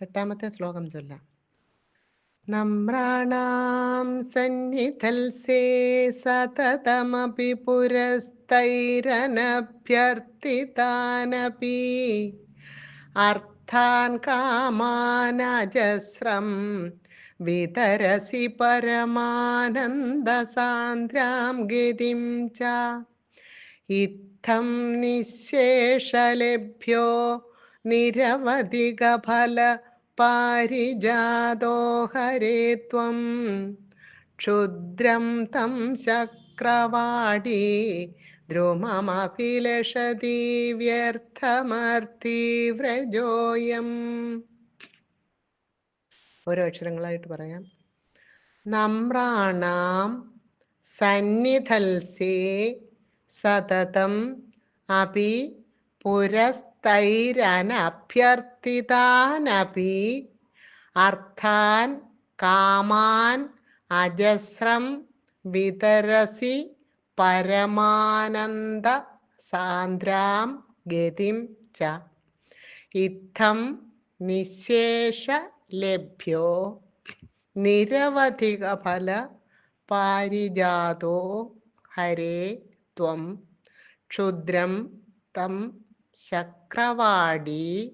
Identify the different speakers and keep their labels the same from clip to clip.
Speaker 1: എട്ടാമത്തെ ശ്ലോകം ചൊല്ലാം. നമ്രാണാം സന്നിധൽസേ സതതമപി പുരസ്തൈരനഭ്യർത്ഥിതാനപി. അർത്ഥാൻ കാമാനജസ്രം വിതരസി പരമാനന്ദസാന്ദ്രാം ഗതിം ച. ഇത്തം നിശേഷലഭ്യോ നിരവധികഫല പാരിജാതോ ഹരേ ത്വം. ക്ഷുദ്രം തം ശക്രവാടി ദ്രുമമഭിലഷതി വ്യർത്ഥമർത്തി വ്രജോയം ഓരോ അക്ഷരങ്ങളായിട്ട് പറയാം. നമ്രാണാം സന്നിധൽസേ സതതം അപി പുരസ്തൈരനഭ്യർത്ഥിതാനപി അർത്ഥാൻ കാമാൻ അജസ്രം വിതരസി പരമാനന്ദ സാന്ദ്രാം ഗതിം ച. ഇത്തം നിശേഷ ലഭ്യോ. നിരവധിക ഫല പാരിജാതോ. ഹരേ ത്വം. ക്ഷുദ്രം തം ശക്രവാടി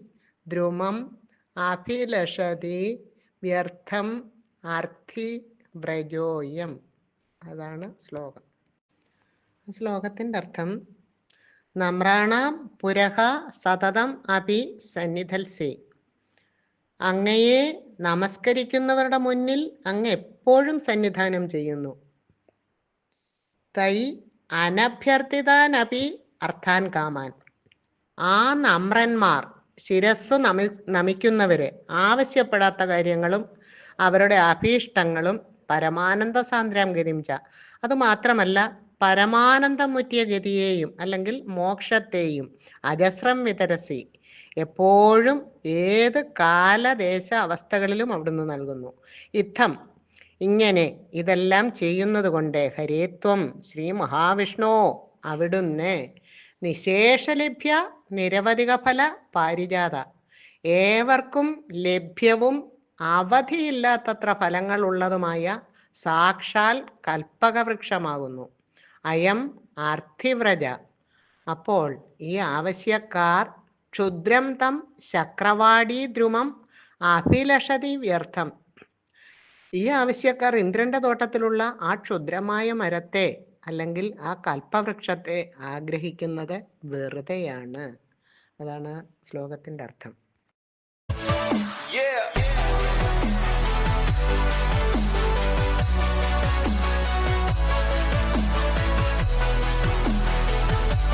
Speaker 1: ദ്രുമം അഭിലഷതി വ്യർത്ഥം അർത്ഥി വ്രജോയം. അതാണ് ശ്ലോകം. ശ്ലോകത്തിന്റെ അർത്ഥം നമ്രാണാം പുരഹ സതതം അഭി സന്നിധൽസി. അങ്ങയെ നമസ്കരിക്കുന്നവരുടെ മുന്നിൽ അങ്ങ് എപ്പോഴും സന്നിധാനം ചെയ്യുന്നു. തൈ അനഭ്യർത്ഥിതാനപി അർത്ഥാൻ കാമാൻ. ആ നമ്രന്മാർ ശിരസ് നമി നമിക്കുന്നവര് ആവശ്യപ്പെടാത്ത കാര്യങ്ങളും അവരുടെ അഭീഷ്ടങ്ങളും പരമാനന്ദ സാന്ദ്രാം ഗതിംച അതുമാത്രമല്ല പരമാനന്ദം മുറ്റിയ ഗതിയെയും അല്ലെങ്കിൽ മോക്ഷത്തെയും അജസ്രം വിതരസി. എപ്പോഴും ഏത് കാലദേശ അവസ്ഥകളിലും അവിടുന്ന് നൽകുന്നു. ഇത്തം ഇങ്ങനെ ഇതെല്ലാം ചെയ്യുന്നത് കൊണ്ട് ഹരേത്വം ശ്രീ മഹാവിഷ്ണു അവിടുന്ന് നിശേഷലഭ്യ നിരവധിക ഫല പാരിജാത. ഏവർക്കും ലഭ്യവും അവധിയില്ലാത്തത്ര ഫലങ്ങൾ ഉള്ളതുമായ സാക്ഷാൽ കൽപ്പകവൃക്ഷമാകുന്നു. അയം അർത്ഥിവ്രജ അപ്പോൾ ഈ ആവശ്യക്കാർ ക്ഷുദ്രം തം ശക്രവാടി ദ്രുമം അഭിലഷതി വ്യർത്ഥം. ഈ ആവശ്യക്കാർ ഇന്ദ്രന്റെ തോട്ടത്തിലുള്ള ആ ക്ഷുദ്രമായ മരത്തെ അല്ലെങ്കിൽ ആ കൽപ്പവൃക്ഷത്തെ ആഗ്രഹിക്കുന്നത് വെറുതെയാണ് അതാണ് ശ്ലോകത്തിന്റെ അർത്ഥം.